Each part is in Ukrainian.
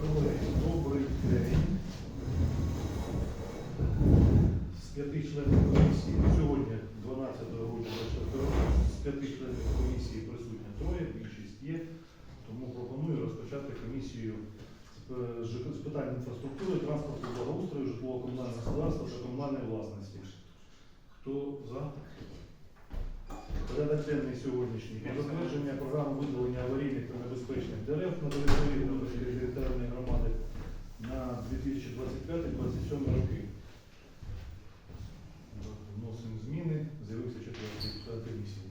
Колеги, добрий день. З п'яти членів комісії, сьогодні 12 грудня 24 року, з п'яти членів комісії присутня троє, більшість є. Тому пропоную розпочати комісію з з питань інфраструктури, транспорту, благоустрою, житлово-комунального господарства та комунальної власності. Хто за? Порядок денний сьогоднішній. Про затвердження програми видалення аварійних та небезпечних дерев на території Нової територіальної громади на 2025-2027 роки. Вносимо зміни, з'явився четвертий член комісії.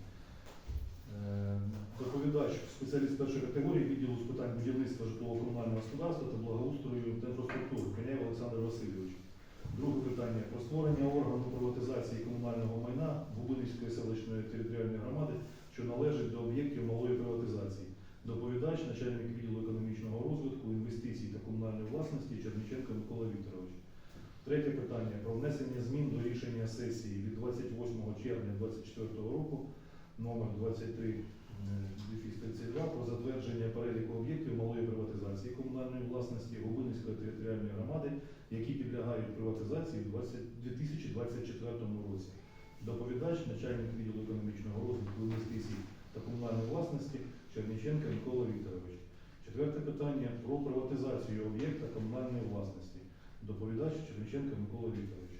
Е, Доповідач, спеціаліст першої категорії відділу з питань будівництва житлово-комунального господарства та благоустрою та інфраструктури Коняєв Олександр Васильович. Друге питання про створення органу приватизації комунального майна Бубинівської селищної територіальної громади, що належить до об'єктів малої приватизації. Доповідач, начальник відділу економічного розвитку, інвестицій та комунальної власності Черніченко Микола Вікторович. Третє питання про внесення змін до рішення сесії від 28 червня 2024 року номер 23 е, 32 про затвердження переліку об'єктів малої приватизації комунальної власності Губинської територіальної громади, які підлягають приватизації у 20 2024 році. Доповідач, начальник відділу економічного розвитку, інвестицій та комунальної власності Черніченко Микола Вікторович. Четверте питання про приватизацію об'єкта комунальної власності. Доповідач Черніченко Микола Вікторович.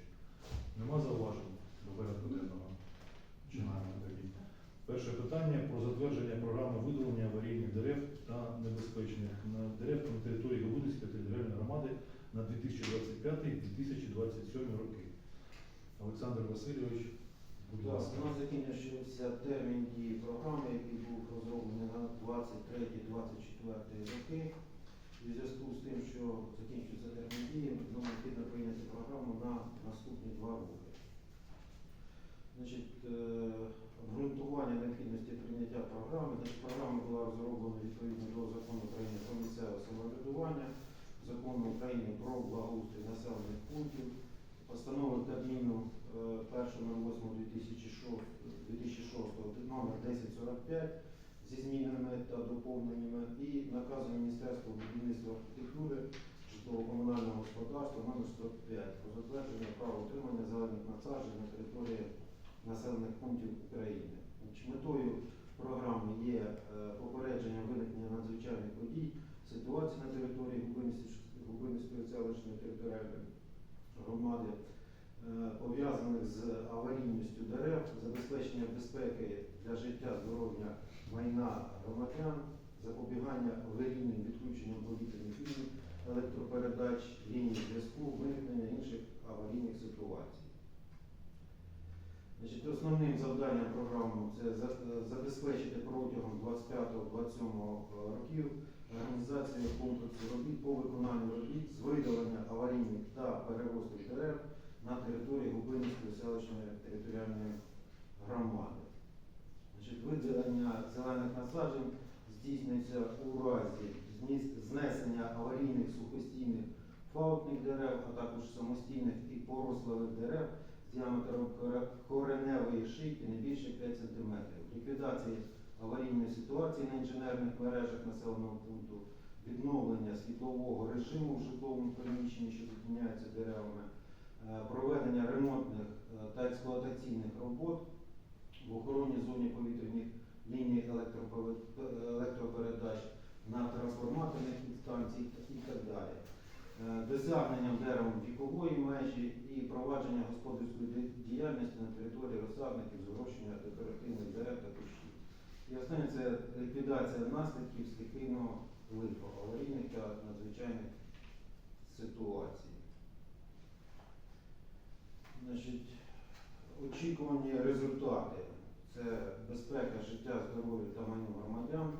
Нема зауважень до порядку денного. Перше питання про затвердження програми видалення аварійних дерев та небезпечних дерев на території Губинської територіальної громади на 2025-2027 роки. Олександр Васильович, будь ласка. у нас закінчився термін дії програми, який був розроблений на 23-24 роки. І в зв'язку з тим, що закінчується термін дії, нам необхідно прийняти програму на наступні два роки. Значить, е, обґрунтування необхідності прийняття програми. Значить, програма була розроблена відповідно до закону України про місцеве самоврядування, закону України про благоустрій населених пунктів, постанови Кабміну е, 1.08.2006 номер 1045 зі змінами та доповненнями і наказу Міністерства будівництва архітектури житлово-комунального господарства номер 105 про затвердження права отримання зелених насаджень на території населених пунктів України. Метою програми є е, попередження виникнення надзвичайних подій, ситуації на території Губинської селищної територіальної громади, е, пов'язаних з аварійністю дерев, забезпечення безпеки для життя, здоров'я майна громадян, запобігання аварійним відключенням повітряних ліній, електропередач, ліній зв'язку, виникнення інших аварійних ситуацій. Значить, основним завданням програми це забезпечити протягом 25-27 років організацію комплексу робіт по виконанню робіт з видалення аварійних та переростих дерев на території Губинської селищної територіальної громади. Значить, видалення зелених насаджень здійснюється у разі знесення аварійних сухостійних фаутних дерев, а також самостійних і порослих дерев з діаметром кореневої шийки не більше 5 см. Ліквідації аварійної ситуації на інженерних мережах населеного пункту, відновлення світлового режиму в житловому приміщенні, що зупиняється деревами, е, проведення ремонтних е, та експлуатаційних робот в охоронній зоні повітряних ліній електропередач на трансформаторних підстанцій і так далі. Е, Досягненням деревом вікової межі і провадження господарської діяльності на території розсадників, зрошення декоративних дерев та. І останнє це ліквідація наслідків стихійного лиху, аварійних та надзвичайних ситуацій. Значить, очікувані результати це безпека життя, здоров'я та майну громадян,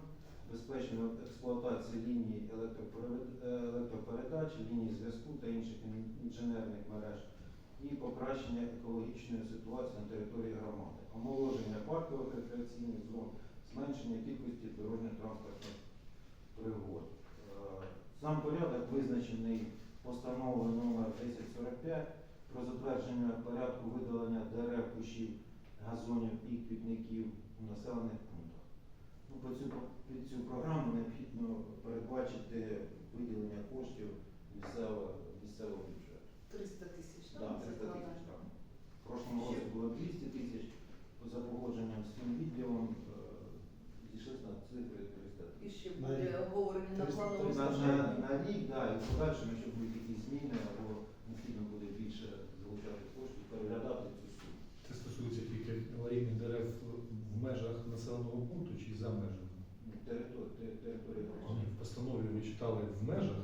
безпечна експлуатація ліній е, електропередач, ліній зв'язку та інших інженерних мереж і покращення екологічної ситуації на території громади, омоложення паркових рекреаційних зон, зменшення кількості дорожньо транспортних пригод. Е, Сам порядок визначений постановою номер 1045 про затвердження порядку видалення дерев, кущів, газонів і квітників у населених пунктах. Ну, по цю, під цю програму необхідно передбачити виділення коштів місцевого, місцевого бюджету. 300 тисяч, Да, 300 тисяч. так. В прошлому році було 200 тисяч, за погодженням з цим відділом е, зійшлися на цифри 300 І ще буде обговорення на 300 плановому На, на, на рік, да, і в подальшому, якщо будуть якісь зміни, або необхідно буде більше залучати коштів, переглядати цю суму. Це стосується тільки аварійних дерев в межах населеного пункту чи за межами? Ну, Територія, територія В постанові ви читали в межах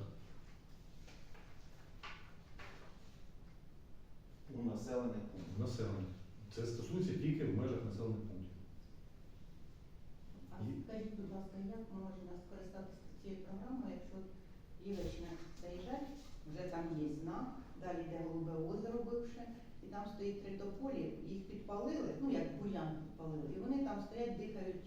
у населених пунктах. населення. Це стосується тільки в межах населених пунктів. А скажіть, будь ласка, як можна скористатися цією програмою, якщо Євична заїжджать, вже там є знак, далі йде голубе озеро бивше, і там стоїть три тополі, їх підпалили, ну як бур'ян підпалили, і вони там стоять, дихають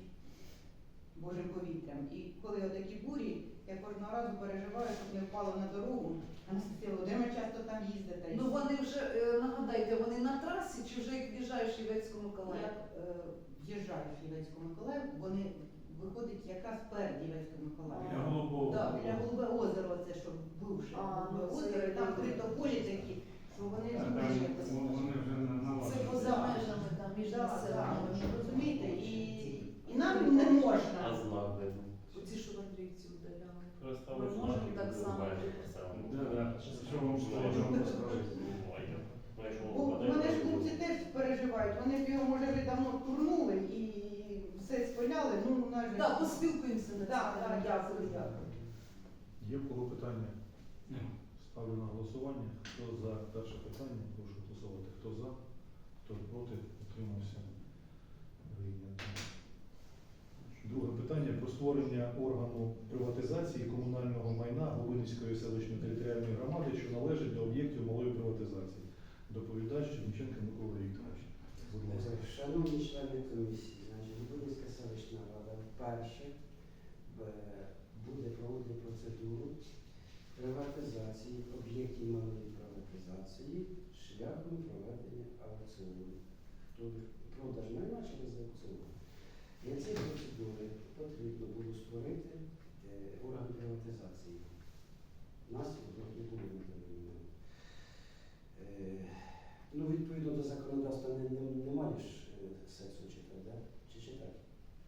божим повітрям. І коли отакі бурі, я кожного разу переживаю, щоб не впало на дорогу. Анастасія Володимирівна часто там їздите. Ну вони вже, е, нагадайте, вони на трасі чи вже як в'їжджаєш в Миколаїв? Як в'їжджаєш в Євецьку Миколаїв, вони виходять якраз перед Євецькою Миколаїв. Біля Голубого. Так, біля голубе озеро, це що бувше А, голубе ну, це озеро, і там три такі, що вони А там високо. вони вже на Це налажені. поза межами там між Да, да, населеними. ви розумієте, і, і нам не А можна. знак де був? Оці, що в Андріївці удаляли. Просто Ми можемо так само. Да, да. Що вам Ну, що вам розкажуть? ну, а я- ну, якщо Бо випадає, мене ж то хлопці теж переживають, вони б його, може, вже давно турнули спиляли, ну, на жаль. Так, поспілкуємося на Так, так, дякую, дякую. Є в кого питання? Ставлю на голосування. Хто за перше питання, прошу голосувати. Хто за, хто проти, утримався. Прийнято. Друге питання про створення органу приватизації комунального майна Голинської селищної територіальної громади, що належить до об'єктів малої приватизації. Доповідач Черніченко Микола Вікторович. Будь ласка. Шановні члени комісії, значить, селищна рада вперше буде проводити процедуру приватизації об'єктів малої приватизації шляхом проведення аукціону. Тобто продаж майна через аукціон. Для цієї процедури потрібно було створити е, орган приватизації. Нас його не було на даний момент. Е, Ну, відповідно до законодавства не, не, немає ж е, сексу читати, да? Чи читати?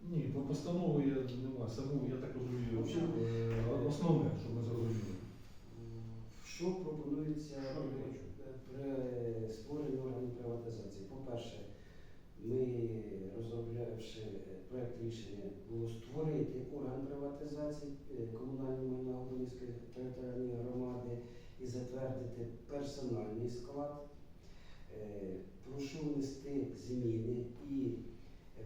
Ні, по постанову я нема. Саму, я так розумію, Общем, е, основне, щоб ми зрозуміли. Що пропонується Що ви при, при створенні органу приватизації? По-перше, ми, розроблявши проект рішення, було створити орган приватизації е, комунального майна Голинської територіальної громади і затвердити персональний склад. Е, Прошу внести зміни і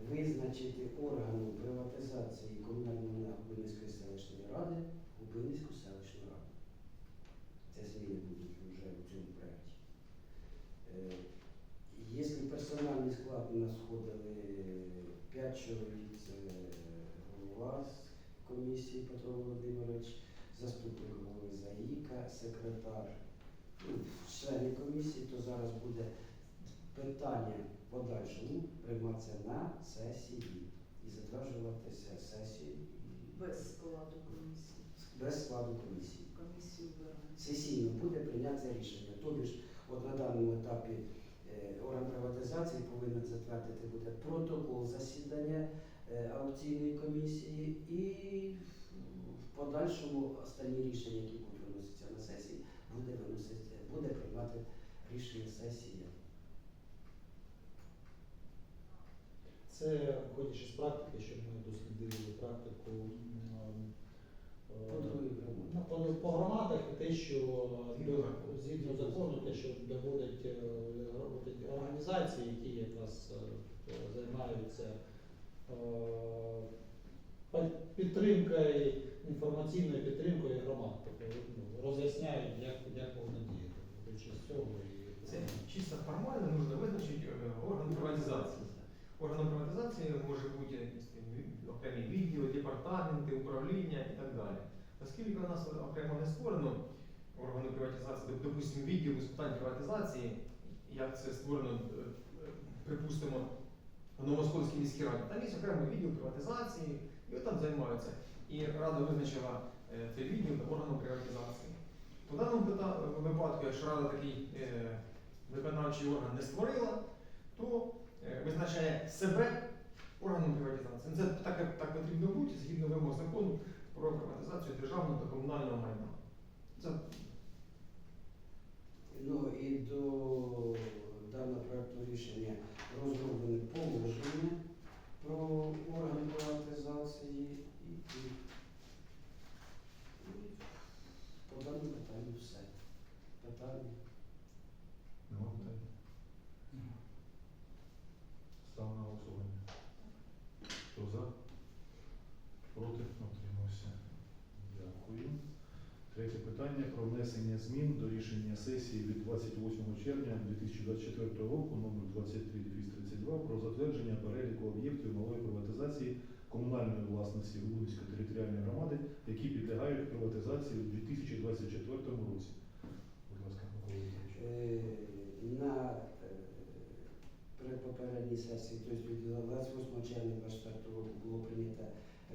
визначити органом приватизації комунального майна Губинської селищної ради Губинську селищну раду. Це зміни будуть вже у цьому проєкті. Е, Якщо персональний склад у нас входили 5 чоловік, це голова комісії Петро Володимирович, заступник голови ЗАІКа, секретар, ну, члени комісії, то зараз буде питання подальшому прийматися на сесії і затверджуватися сесією Без складу комісії. без складу комісії. Комісію. Сесійно буде прийняти рішення. Тобі ж, от на даному етапі е, орган приватизації повинен затвердити буде протокол засідання аукційної комісії і в подальшому останні рішення, які будуть виноситися на сесії, буде виносити, буде приймати рішення сесії. Це виходячи з практики, щоб ми дослідили практику е, По громаді. ну, по, громадах і те, що Згідно закону. те, що доводять е, ті організації, які якраз е, займаються е, підтримкою, інформаційною підтримкою громад, тобто ну, роз'ясняють, як, як повинно діяти. Виходячи з цього і Це чисто формально нужно визначити е, орган приватизації. Органом приватизації може бути е, окремі відділи, департаменти, управління і так далі. Оскільки у нас окремо не створено органу приватизації, допустимо, відділу з питань приватизації, як це створено, е, е, припустимо, в Новоскольській міській раді, там є окремий відділ приватизації, І там займаються. І рада визначила е, цей відділ органом приватизації. У даному випадку, якщо рада такий е, виконавчий орган не створила, то е, визначає себе органом приватизації. Це так, так потрібно бути згідно вимог закону про приватизацію державного та комунального майна. Це Ну і до даного проекту рішення розроблені положення про органи приватизації і, і, і по даному все. Питання. Нема питань? Став на голосування. Хто за? Проти? Утримався. Дякую. Третє питання про внесення змін до рішення сесії від 28 червня 2024 року номер 23232 про затвердження переліку об'єктів малої приватизації комунальної власності Лубенської територіальної громади, які підлягають приватизації у 2024 році. Будь ласка, Микола Е, На е, попередній сесії, тобто від 28 червня 2024 року було прийнято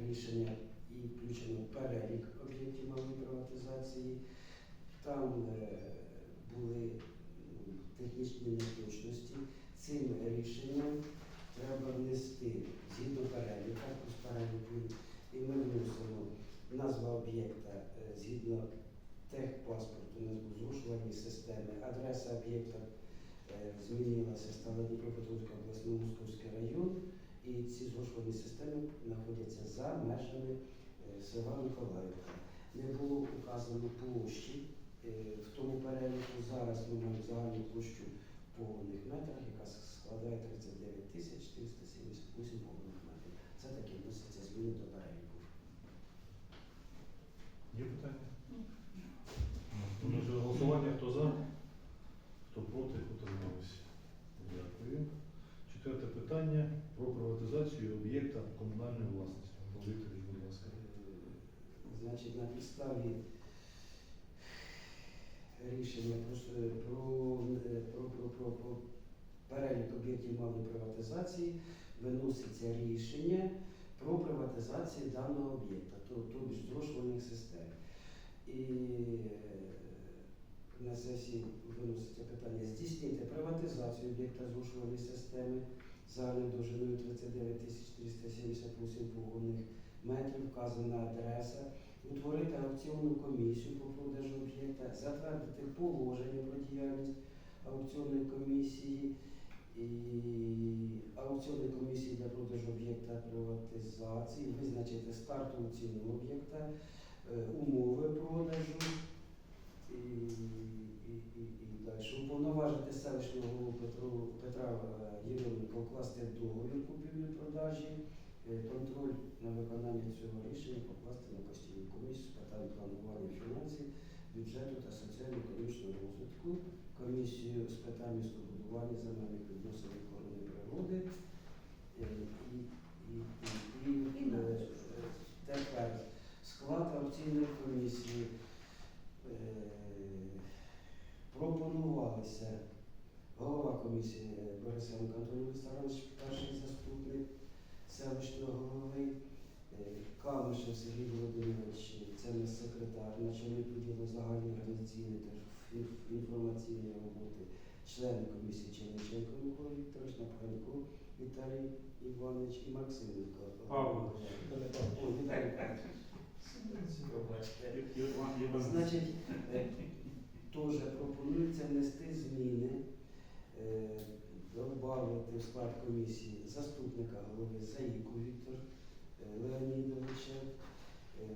рішення і включено перелік об'єктів малої приватизації. Там е, були технічні неточності. Цим рішенням треба внести згідно переліка, з переліку, і ми вносимо назва об'єкта е, згідно техпаспорту, у нас був зрушувальні системи, адреса об'єкта е, змінилася, стала Дніпропетровська обласна Московський район, і ці зрушувальні системи знаходяться за межами села Миколаївка. Не було указано площі в тому переліку. Зараз ми маємо загальну площу повних метрах, яка складає 39 тисяч 478 повних метрів. Це такі вносяться зміни до переліку. Є питання? Ну, Отже, голосування хто за, хто проти, утримався. Дякую. Четверте питання про приватизацію об'єкта комунальної власності. Ласка. Значить, на підставі рішення про, е, про, про, про, про перелік об'єктів малої приватизації виноситься рішення про приватизацію даного об'єкта, тобто зрошувальних систем. І е, на сесії виноситься питання здійснити приватизацію об'єкта зрошувальної системи загальною довжиною 39 478 погодних метрів, вказана адреса, утворити аукціонну комісію по продажу об'єкта, затвердити положення про діяльність аукціонної комісії і аукціонної комісії для продажу об'єкта приватизації, визначити старт аукціону об'єкта, е, умови продажу і, і, і, і далі. Уповноважити селищного голову Петру, Петра Єрьоменка укласти договір купівлі-продажі, е, контроль на виконання цього рішення покласти на постійну комісію з питань планування фінансів, бюджету та соціально-економічного розвитку, комісію з питань містобудування, земельних відносин охорони природи. Е, І, і, і, і, е, е, тепер склад аукційної комісії е, пропонувалися голова комісії Борисенко Антон Вісарович, перший заступник селищного голови, е, Камишев Сергій Володимирович, це у нас секретар, начальник відділу загальної організаційної та інформаційної роботи, члени комісії Черниченко Микола Вікторович, Напханько Віталій Іванович і Максименко. Значить, е, теж пропонується внести зміни, е, додати в склад комісії заступника голови Заїку Віктор е, Леонідовича, е,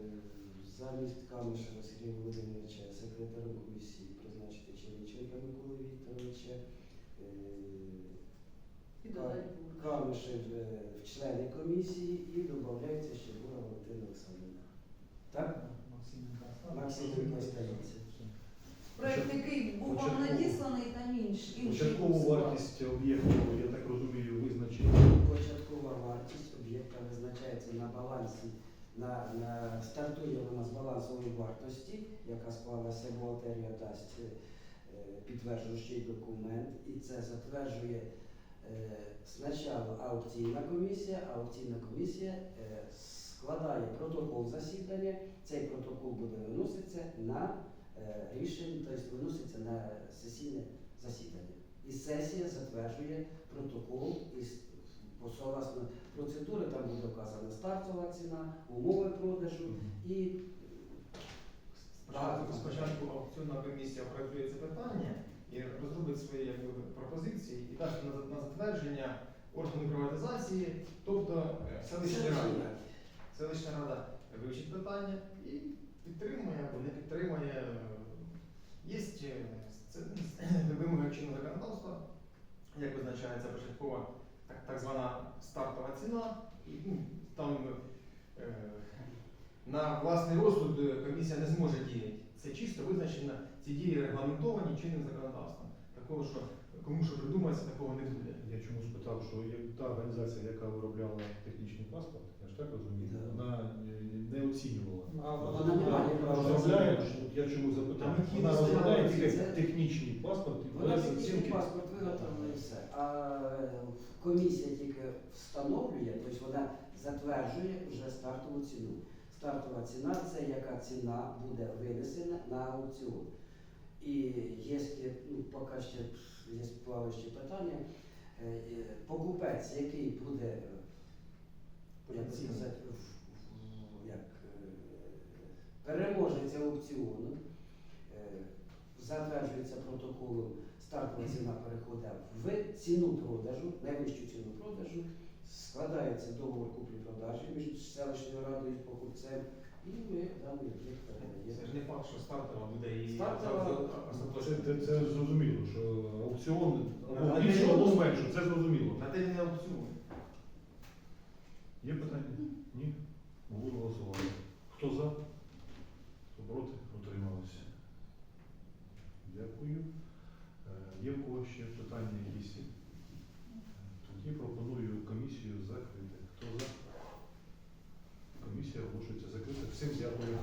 замість Камишева Сергія Володимировича, секретарем комісії призначити Черниченка Миколи Вікторовича, е. Камишев в члени комісії і додається ще Бура Валентина Олександрівна. Так? Максименко остається. Проект, який був вам надісланий, там інший. інший Початкову вартість об'єкту, я так розумію, визначені. Початкова вартість об'єкта визначається на балансі, на, на стартує вона з балансової вартості, яка склалася бухгалтерія дасть е, підтверджуючий документ, і це затверджує е, спочатку аукційна комісія, аукційна комісія е, складає протокол засідання. Цей протокол буде виноситися на рішення, тобто виноситься на сесійне засідання. І сесія затверджує протокол із согласно процедури, там буде вказана стартова ціна, умови продажу і Спочатку, спочатку аукціонна комісія опрацює це питання і розробить свої якби, пропозиції і дасть на, на затвердження органу приватизації, тобто е, селищна рада. Селищна рада вивчить питання і підтримує або не підтримує. Є це, вимоги чинного законодавства, як визначається початкова так, звана стартова ціна. Ну, там е, на власний розсуд е, комісія не зможе діяти. Це чисто визначено, ці дії регламентовані чинним законодавством. Такого, що кому що придумається, такого не буде. Я чому спитав, що є та організація, яка виробляла технічний паспорт, я ж так розумію, Да. вона е, не оцінювала. А Вона не розробляє, я чому запитав, вона розробляє тільки технічний паспорт і Вона технічний оцінки. паспорт виготовила і все. Комісія тільки встановлює, тобто вона затверджує вже стартову ціну. Стартова ціна це яка ціна буде винесена на аукціон. І якщо, ну, поки ще є плаваючі питання, е, е, покупець, який буде, е, як сказати, як, переможець аукціону, затверджується протоколом, стартова ціна переходить в ціну продажу, найвищу ціну продажу, складається договор куплі-продажі між селищною радою і покупцем, і ми даний об'єкт Це ж не факт, що стартова буде і Стартова- Це, остаточно. це, це зрозуміло, що аукціон або більше, або менше, це зрозуміло. На день не аукціон. Є питання? Ні? Буду голосувати. Хто за? Хто проти? Утрималися. Дякую. Е, Є в кого ще питання якісь? Тоді пропоную комісію закрити. Хто за? Комісія оголошується закрита. Всім дякую.